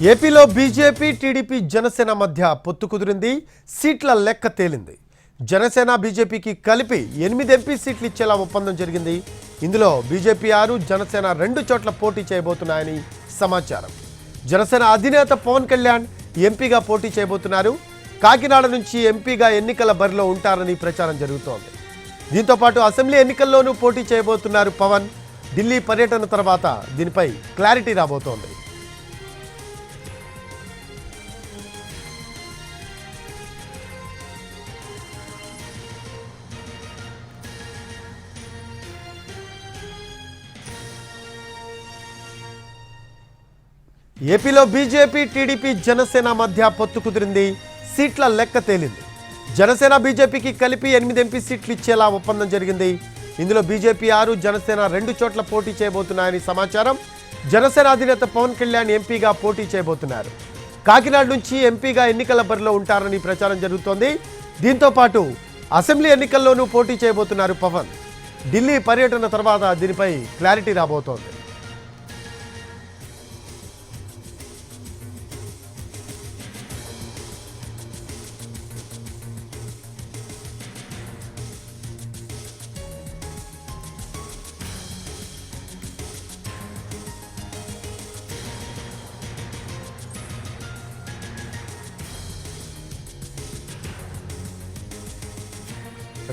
ఏపీలో BJP TDP Janasena మధ్య పొత్తు కుదిరింది సీట్ల లెక్క తేలింది. జనసేన బీజేపీకి కలిపి ఎనిమిది ఎంపీ సీట్లు ఇచ్చేలా ఒప్పందం జరిగింది. ఇందులో బీజేపీ ఆరు జనసేన రెండు చోట్ల పోటీ చేయబోతున్నాయని సమాచారం. జనసేన అధినేత పవన్ కళ్యాణ్ ఎంపీగా పోటీ చేయబోతున్నారు. కాకినాడ నుంచి ఎంపీగా ఎన్నికల బరిలో ఉంటారని ప్రచారం జరుగుతోంది. దీంతో పాటు అసెంబ్లీ ఎన్నికల్లోనూ పోటీ చేయబోతున్నారు పవన్. ఢిల్లీ పర్యటన తర్వాత దీనిపై క్లారిటీ రాబోతోంది. ఏపీలో బీజేపీ టీడీపీ జనసేన మధ్య పొత్తు కుదిరింది. సీట్ల లెక్క తేలింది. జనసేన బీజేపీకి కలిపి ఎనిమిది ఎంపీ సీట్లు ఇచ్చేలా ఒప్పందం జరిగింది. ఇందులో బీజేపీ ఆరు జనసేన రెండు చోట్ల పోటీ చేయబోతున్నాయని సమాచారం. జనసేన అధినేత పవన్ కళ్యాణ్ ఎంపీగా పోటీ చేయబోతున్నారు. కాకినాడ నుంచి ఎంపీగా ఎన్నికల బరిలో ఉంటారని ప్రచారం జరుగుతోంది. దీంతో పాటు అసెంబ్లీ ఎన్నికల్లోనూ పోటీ చేయబోతున్నారు పవన్. ఢిల్లీ పర్యటన తర్వాత దీనిపై క్లారిటీ రాబోతోంది.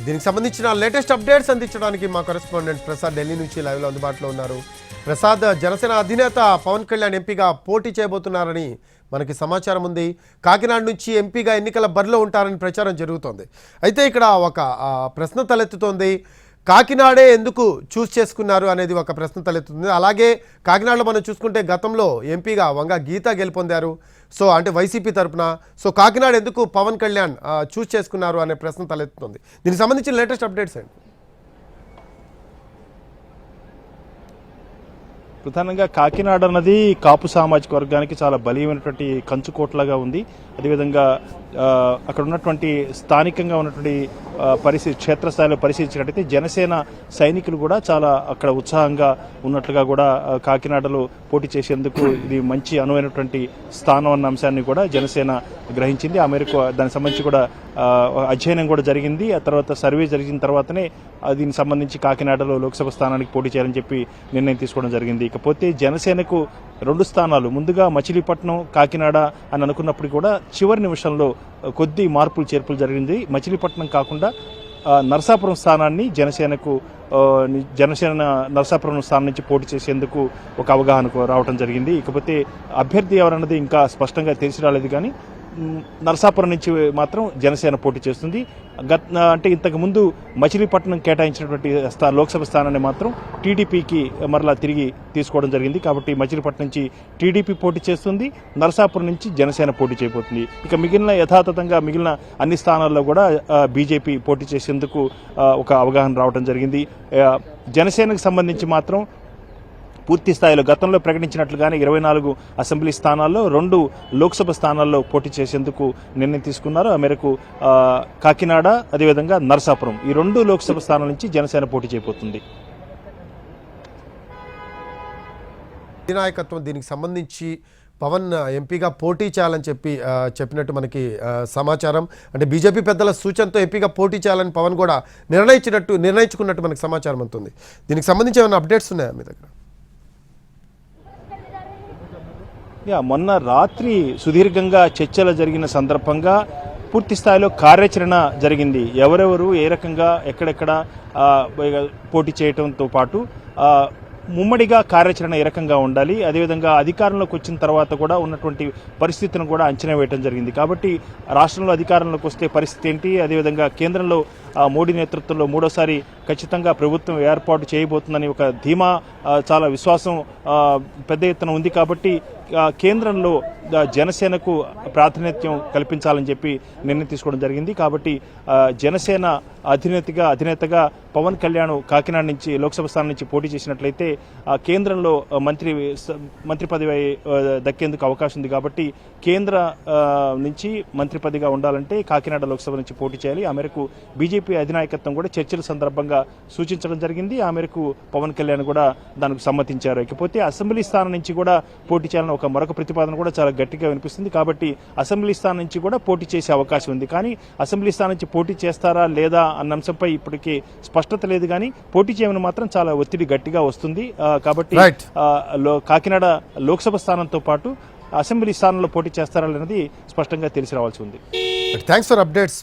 దీనికి సంబంధించిన లేటెస్ట్ అప్డేట్స్ అందించడానికి మా కరెస్పాండెంట్ ప్రసాద్ ఢిల్లీ నుంచి లైవ్లో అందుబాటులో ఉన్నారు. ప్రసాద్ జనసేన అధినేత పవన్ కళ్యాణ్ ఎంపీగా పోటీ చేయబోతున్నారని మనకి సమాచారం ఉంది. కాకినాడ నుంచి ఎంపీగా ఎన్నికల బరిలో ఉంటారని ప్రచారం జరుగుతోంది. అయితే ఇక్కడ ఒక ప్రశ్న తలెత్తుతోంది. కాకినాడే ఎందుకు చూస్ చేసుకున్నారు అనేది ఒక ప్రశ్న తలెత్తుతుంది అలాగే కాకినాడలో మనం చూసుకుంటే గతంలో ఎంపీగా వంగ గీత గెలుపొందారు. సో అంటే వైసీపీ తరపున. సో కాకినాడ ఎందుకు పవన్ కళ్యాణ్ చూస్ చేసుకున్నారు అనే ప్రశ్న తలెత్తుంది. దీనికి సంబంధించిన లేటెస్ట్ అప్డేట్స్ అండి ప్రధానంగా కాకినాడ అన్నది కాపు సామాజిక వర్గానికి చాలా బలీయమైనటువంటి కంచుకోట్లాగా ఉంది. అదేవిధంగా అక్కడ ఉన్నటువంటి స్థానికంగా ఉన్నటువంటి పరిశీ పరిస్థితి క్షేత్రస్థాయిలో పరిశీలించినట్టయితే జనసేన సైనికులు కూడా చాలా అక్కడ ఉత్సాహంగా ఉన్నట్లుగా కూడా కాకినాడలో పోటీ చేసేందుకు ఇది మంచి అనువైనటువంటి స్థానం అన్న అంశాన్ని కూడా జనసేన గ్రహించింది. ఆ మేరకు దానికి సంబంధించి కూడా అధ్యయనం కూడా జరిగింది. ఆ తర్వాత సర్వే జరిగిన తర్వాతనే దీనికి సంబంధించి కాకినాడలో లోక్సభ స్థానానికి పోటీ చేయాలని చెప్పి నిర్ణయం తీసుకోవడం జరిగింది. ఇకపోతే జనసేనకు రెండు స్థానాలు. ముందుగా మచిలీపట్నం కాకినాడ అని అనుకున్నప్పుడు కూడా చివరి నిమిషంలో కొద్ది మార్పులు చేర్పులు జరిగింది. మచిలీపట్నం కాకుండా ఆ, నరసాపురం స్థానాన్ని జనసేనకు జనసేన నరసాపురం స్థానం నుంచి పోటీ చేసేందుకు ఒక అవగాహనకు రావడం జరిగింది. ఇకపోతే అభ్యర్థి ఎవరన్నది ఇంకా స్పష్టంగా తెలిసి రాలేదు కానీ నరసాపురం నుంచి మాత్రం జనసేన పోటీ చేస్తుంది. గత అంటే ఇంతకు ముందు మచిలీపట్నం కేటాయించినటువంటి స్థా లోక్సభ స్థానాన్ని మాత్రం టీడీపీకి మరలా తిరిగి తీసుకోవడం జరిగింది. కాబట్టి మచిలీపట్నం నుంచి టీడీపీ పోటీ చేస్తుంది. నరసాపురం నుంచి జనసేన పోటీ చేయబోతుంది. ఇక మిగిలిన యథాతథంగా మిగిలిన అన్ని స్థానాల్లో కూడా బీజేపీ పోటీ చేసేందుకు ఒక అవగాహన రావడం జరిగింది. జనసేనకు సంబంధించి మాత్రం పూర్తి స్థాయిలో గతంలో ప్రకటించినట్లుగానే ఇరవై నాలుగు అసెంబ్లీ స్థానాల్లో రెండు లోక్సభ స్థానాల్లో పోటీ చేసేందుకు నిర్ణయం తీసుకున్నారు. ఆ మేరకు కాకినాడ అదేవిధంగా నరసాపురం ఈ రెండు లోక్సభ స్థానాల నుంచి జనసేన పోటీ చేయబోతుంది. అధినాయకత్వం దీనికి సంబంధించి పవన్ ఎంపీగా పోటీ చేయాలని చెప్పి చెప్పినట్టు మనకి సమాచారం. అంటే బీజేపీ పెద్దల సూచనతో ఎంపీగా పోటీ చేయాలని పవన్ కూడా నిర్ణయించినట్టు నిర్ణయించుకున్నట్టు మనకి సమాచారం అవుతుంది దీనికి సంబంధించి ఏమైనా అప్డేట్స్ ఉన్నాయా మీ దగ్గర? యా మొన్న రాత్రి సుదీర్ఘంగా చర్చలు జరిగిన సందర్భంగా పూర్తి స్థాయిలో కార్యాచరణ జరిగింది. ఎవరెవరు ఏ రకంగా ఎక్కడెక్కడ పోటీ చేయడంతో పాటు ముమ్మడిగా కార్యాచరణ ఏ రకంగా ఉండాలి అదేవిధంగా అధికారంలోకి వచ్చిన తర్వాత కూడా ఉన్నటువంటి పరిస్థితిని కూడా అంచనా వేయడం జరిగింది. కాబట్టి రాష్ట్రంలో అధికారంలోకి వస్తే పరిస్థితి ఏంటి? అదేవిధంగా కేంద్రంలో మోడీ నేతృత్వంలో మూడోసారి ఖచ్చితంగా ప్రభుత్వం ఏర్పాటు చేయబోతుందని ఒక ధీమా చాలా విశ్వాసం పెద్ద ఎత్తున ఉంది కాబట్టి కేంద్రంలో జనసేనకు ప్రాతినిధ్యం కల్పించాలని చెప్పి నిర్ణయం తీసుకోవడం జరిగింది. కాబట్టి జనసేన అధినేతగా అధినేతగా పవన్ కళ్యాణ్ కాకినాడ నుంచి లోక్సభ స్థానం నుంచి పోటీ చేసినట్లయితే కేంద్రంలో మంత్రి మంత్రి పదవి దక్కేందుకు అవకాశం ఉంది కాబట్టి కేంద్ర నుంచి మంత్రి పదవిగా ఉండాలంటే కాకినాడ లోక్సభ నుంచి పోటీ చేయాలి. ఆ మేరకు బీజేపీ అధినాయకత్వం కూడా చర్చల సందర్భంగా సూచించడం జరిగింది. ఆ మేరకు పవన్ కళ్యాణ్ కూడా దానికి సమ్మతించారు. ఇకపోతే అసెంబ్లీ స్థానం నుంచి కూడా పోటీ చేయాలని ఒక మరొక ప్రతిపాదన కూడా చాలా గట్టిగా వినిపిస్తుంది. కాబట్టి అసెంబ్లీ స్థానం నుంచి కూడా పోటీ చేసే అవకాశం ఉంది. కానీ అసెంబ్లీ స్థానం నుంచి పోటీ చేస్తారా లేదా అన్న అంశంపై ఇప్పటికీ స్పష్టత లేదు. కానీ పోటీ చేయమని మాత్రం చాలా ఒత్తిడి గట్టిగా వస్తుంది. కాబట్టి కాకినాడ లోక్సభ స్థానంతో పాటు అసెంబ్లీ స్థానంలో పోటీ చేస్తారా అనేది స్పష్టంగా తెలిసి రావాల్సి ఉంది. Thanks for updates